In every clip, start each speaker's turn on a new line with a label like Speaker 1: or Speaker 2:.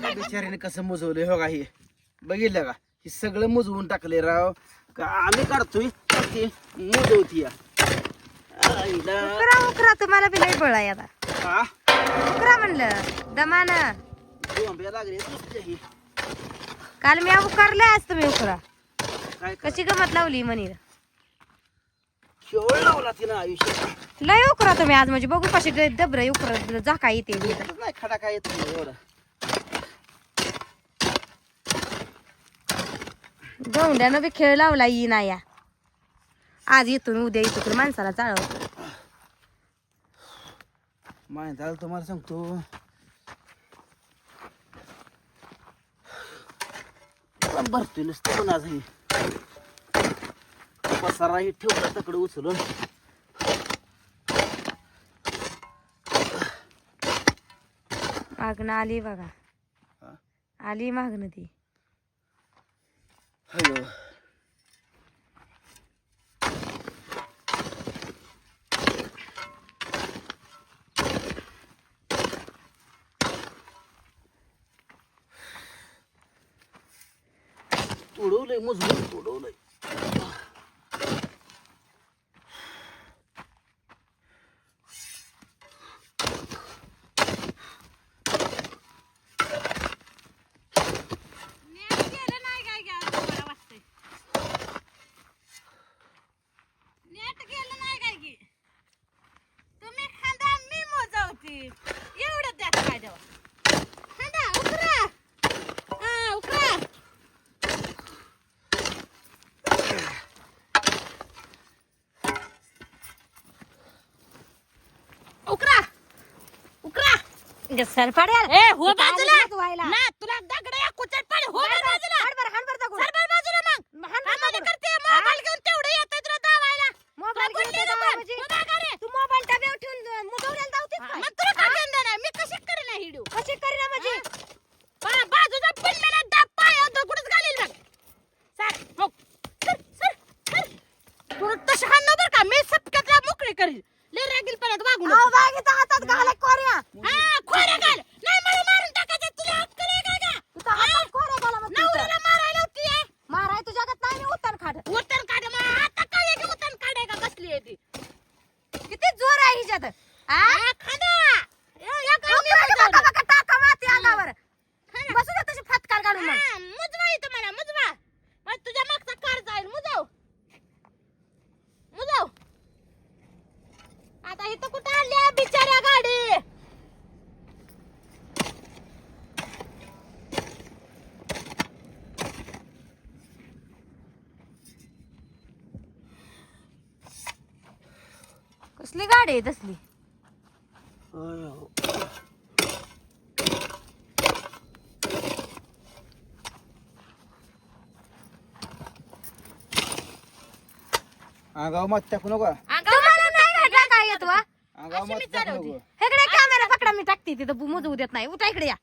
Speaker 1: बघा बिचारीने कसं मुजवलंय. हो का हे बघितलं का? हे सगळं मुजवून टाकले राव. का आम्ही काढतोय ती मुजवती.
Speaker 2: उकरा उकरा तुम्हाला बी लई बळ आहे आता? उकरा म्हणलं. दमानं.
Speaker 1: लागले हे.
Speaker 2: काल मी उकारले आज तुम्ही उकरा.
Speaker 1: काय
Speaker 2: कशी गमत लावली म्हणीर
Speaker 1: खेळ लावला तिनं आयुष्यात?
Speaker 2: लय उकरा तुम्ही आज म्हणजे बघू कशी डबर उकर झाका येते.
Speaker 1: नाही खडा काय येत नाही एवढं.
Speaker 2: गौंड्यानं बी खेळ लावला येई ना या. आज इथून उद्या इथून तर माणसाला चालव
Speaker 1: माहिती तुम्हाला सांगतो. पण भरतोय नुसतं पण आज पसारा हे ठेवला तकडे उचलून.
Speaker 2: मागणं आली बघा? आली मागणं ती.
Speaker 1: हॅलो उडवलंय मजबूत उडवलंय
Speaker 3: एवढं द्या काय देवा खांदा उकरा हा उकरा उकरा. उकरा.
Speaker 2: सर पाड्या
Speaker 3: ए हो बाजूला.
Speaker 2: व्हायला.
Speaker 3: ना तुला दगड या कुचट पड हो बरं बाजूला
Speaker 2: हाण बरं, हाण बरं दगड.
Speaker 3: सर बरं बाजूला मग
Speaker 2: हाण बरं
Speaker 3: आम्हाला
Speaker 2: दगड.
Speaker 3: करते मोबाईल घेऊन तेवढं येतंय तुला दावायला
Speaker 2: मोबाईल
Speaker 3: तुला
Speaker 2: घेऊन
Speaker 3: बोलली
Speaker 2: ते
Speaker 3: ना
Speaker 2: दावा
Speaker 3: पण.
Speaker 2: म्हणजे?
Speaker 3: तू काय करे?
Speaker 2: तू मोबाईल डब्यावर ठेवून मुगवल्याला धावतेस काय?
Speaker 3: मग तुला काय देणार आहे? मी कशी करेन हे हिडू
Speaker 2: कशी करीना म्हणजे
Speaker 3: बा- बाजूचा पिल्लेला दाब पायावर दगडच घालील बघ सर हो सर सर सर तुला तसं हाण बरं का मी सपक्यातला मोकळी करील लय रागील परत वागू नको.
Speaker 2: अहो, बागेच्या हातात घाला कोऱ्या
Speaker 3: हा खोऱ्या घाल नाही मला मारून टाकायचं तुला अक्कल आहे का गा?
Speaker 2: तू तर हातात कोऱ्या घाला म्हणते इथं.
Speaker 3: नवऱ्याला मारायला होती आहे.
Speaker 2: माराय तुझ्या जगात नाही मी उत्तर खाट
Speaker 3: उतन काढ मग आता कळले की उतन काढाय का कसली आहे ती
Speaker 2: किती जोर आहे हिच्यात आ?
Speaker 3: हा, खाना या- या
Speaker 2: अहो,
Speaker 3: गावनी
Speaker 2: बका,
Speaker 3: बजावलं.
Speaker 2: बका, बका, टाका माती अंगावर
Speaker 3: खाना.
Speaker 2: बसू दे घालून मग.
Speaker 3: हा, मुजवा इथं मला मुजवा. मग तुझ्या मागचा कार जाईल मुजव. मुजव. आता इथं कुठं आणल्या बिचाऱ्या गाडी?
Speaker 2: कसली गाडी आहे तसली?
Speaker 1: अंगाव मत टाकू नको.
Speaker 2: तुम्हाला नाही का टाका येत वा
Speaker 1: अंगाव
Speaker 3: अशी
Speaker 1: मत
Speaker 3: मी
Speaker 1: टाकू
Speaker 3: चालवते.
Speaker 1: नको.
Speaker 2: हेकडे कॅमेरा पकडा मी टाकते तिथं बु- मुजवू देत नाही. उठा इकडे या.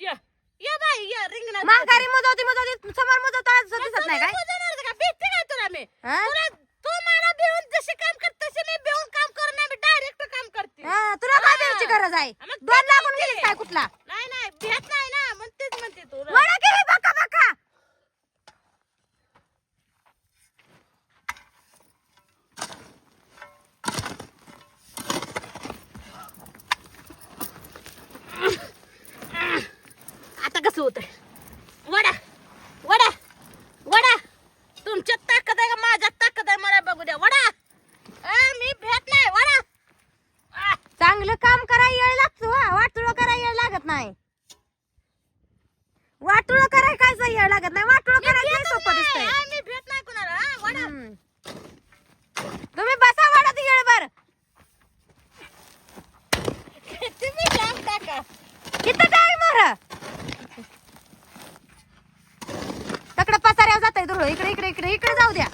Speaker 3: या. या बाई या रिंगणात
Speaker 2: माघारी मुजवती मुजवती समोर मुजवता दिसत नाही काय?
Speaker 3: भीती काय तुला मी?
Speaker 2: हा?
Speaker 3: तुला तू मला भिवून जशी काम करत तशी मी भिवून काम करणार मी डायरेक्ट काम करते.
Speaker 2: हा, तुला काय द्यायची गरज आहे?
Speaker 3: मग
Speaker 2: दोन लागून. गेलीस काय कुठला
Speaker 3: नाही नाही भेट नाही ना मग तेच म्हणते तू
Speaker 2: वळा गेली बका बका
Speaker 3: आता
Speaker 2: पसाऱ्यावर इकडे इकडे इकडे इकडे जाऊ द्या.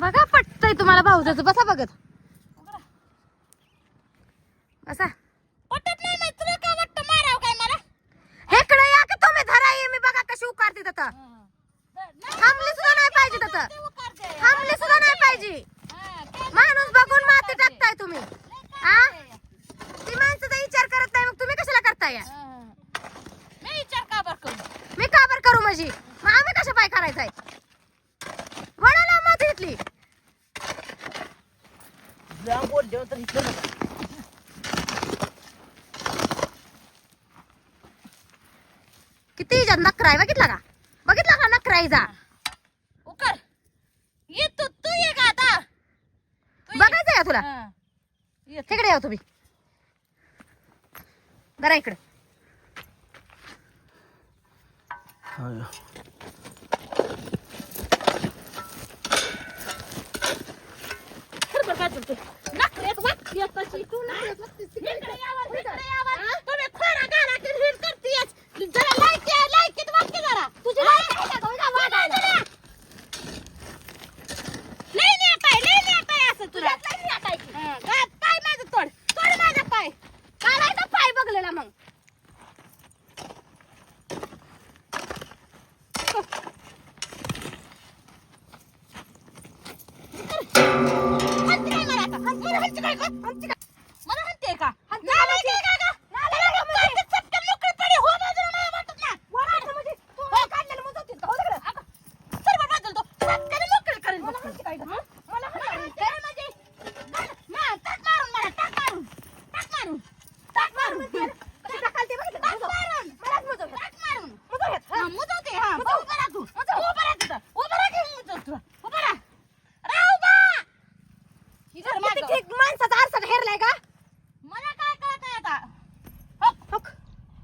Speaker 2: बघा पटतंय तुम्हाला भाऊजाचं. बसा बघत. बसा.
Speaker 3: पटत नाही तुला काय वाटतं? माराव काय मला?
Speaker 2: हेकडे या की तुम्ही? धरा ये मी बघा कशी उकारते तिथं. थांबली सुद्धा नाही पाहिजे तिथं. थांबली सुद्धा नाही पाहिजे. माणूस बघून माती टाकताय तुम्ही. हा ती माणसाचा विचार करत नाही मग तुम्ही कशाला करताय?
Speaker 3: मी विचार का बर करू?
Speaker 2: मी का बरं करू माझी? मग आम्ही कशा पाय करायचंय वडाला मत घेतली
Speaker 1: तर नका.
Speaker 2: किती जण नकराय बघितला का बघितला का नकराय जा
Speaker 3: उकर ये तू तू ये का आता तू ये.
Speaker 2: का तुला
Speaker 3: हा. ये तू.
Speaker 2: तिकडे या तुम्ही जरा इकडे
Speaker 3: वागतीयस तशी. इकडे खोडा घाला की हिर करतीयस. जरा लायकी आहे, लायकीत वाग की जरा. तुझी लायकी आहे का गं? उगा वागायला. लय नेट आहे, लय नेट आहे असं तुला. हं, काय पाय माझं तोड. तोड माझा पाय.
Speaker 2: काढायचा पाय बघलेला मग
Speaker 3: हलती काय मला आता? मला हलती काय गं? हलती काय? मला हलती का? नालायक आहे का गं? नालायक आहे म्हणजे? चटकन मोकळी पडी, हो बाजूला नाही वाटत ना. हो. अगं, सर्व बाजूला तो. चटकन मोकळी करेन बघ. हं? मला हलती काय म्हणजे? मा- मा- टाक मारून मला, टाक मारून. टाक मारून. टाक मारून. टाक मारून. टाक मारून. हा, मुजवते, हा. उभं राहा तू. उभं राहा तिथं. उभं राहा की मुजवतो. उभं राहा. राहा उभा. इधर
Speaker 2: किती
Speaker 3: मागं.
Speaker 2: ठीक माणसाचा आरसा हेरलाय का
Speaker 3: मला काय कळत नाही आता हक, हक.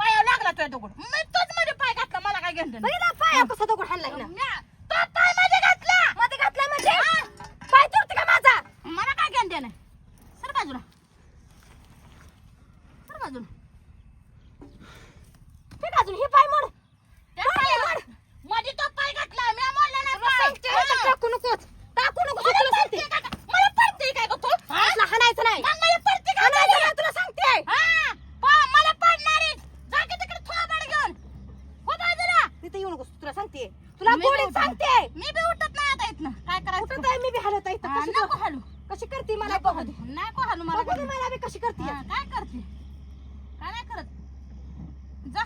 Speaker 3: पायावर लागला तुझ्या दगड मी तोच मध्ये पाय घातला मला काय घेणं देणं नाही.
Speaker 2: बघितला पाय कसा दगड हाणलाय ना
Speaker 3: म्या- तो पायमध्ये घातला
Speaker 2: मध्ये घातला म्हणजे पाय तुरते का माझा
Speaker 3: मला काय घेणं देणं नाही. सर बाजूला. सर बाजूला.
Speaker 2: ठीक अजून हे पाय मोड.
Speaker 3: मध्ये तो पाय घातला मी मोडला
Speaker 2: ना. टाकू नकोस. टाकू नकोस तुला सांगते.
Speaker 3: पडते का- मला पडते काय गं तू?
Speaker 2: हाणायचं नाही.
Speaker 3: मला पडते का
Speaker 2: तुला सांगते
Speaker 3: हा, पा- मला पडणार आहे. जा की तिकडे थोबाड घेऊन हो बाजूला
Speaker 2: तिथे येऊ नकोस तुला सांगते तुला
Speaker 3: मी बी
Speaker 2: गोडीत
Speaker 3: उठत-
Speaker 2: सांगते
Speaker 3: मी बी उठत नाही आता इथनं काय करायचं
Speaker 2: कुठं आहे मी बी हलत आहे इथं.
Speaker 3: हा,
Speaker 2: कशी
Speaker 3: नको हलू
Speaker 2: कशी करते मला
Speaker 3: नको
Speaker 2: बघू
Speaker 3: हलू
Speaker 2: दे
Speaker 3: नको हलू मला
Speaker 2: बघू दे
Speaker 3: काय
Speaker 2: मला बी कशी करते
Speaker 3: हा, काय करते काय नाही करत जा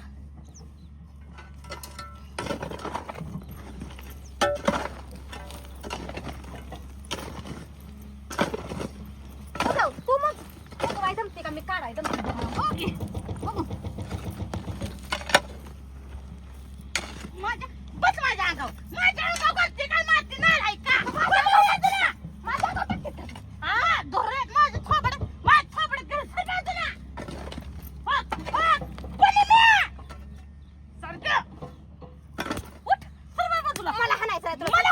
Speaker 2: जाऊ, तू मग तू काय जमते का मी काढाय जमते का?
Speaker 3: ओके बघू माझ्या बस माझ्या अंगावर. माझ्या अंगावर घालते काय मारते नाही का माझ्या अंगावर टाकते का? हा धोरण माझं थोबड माझं थोबड घर सगळं तुला. बघ बघ कोणी मी? सारखं. उठ सर्व बाजूला
Speaker 2: मला हाणायचं आहे तुला.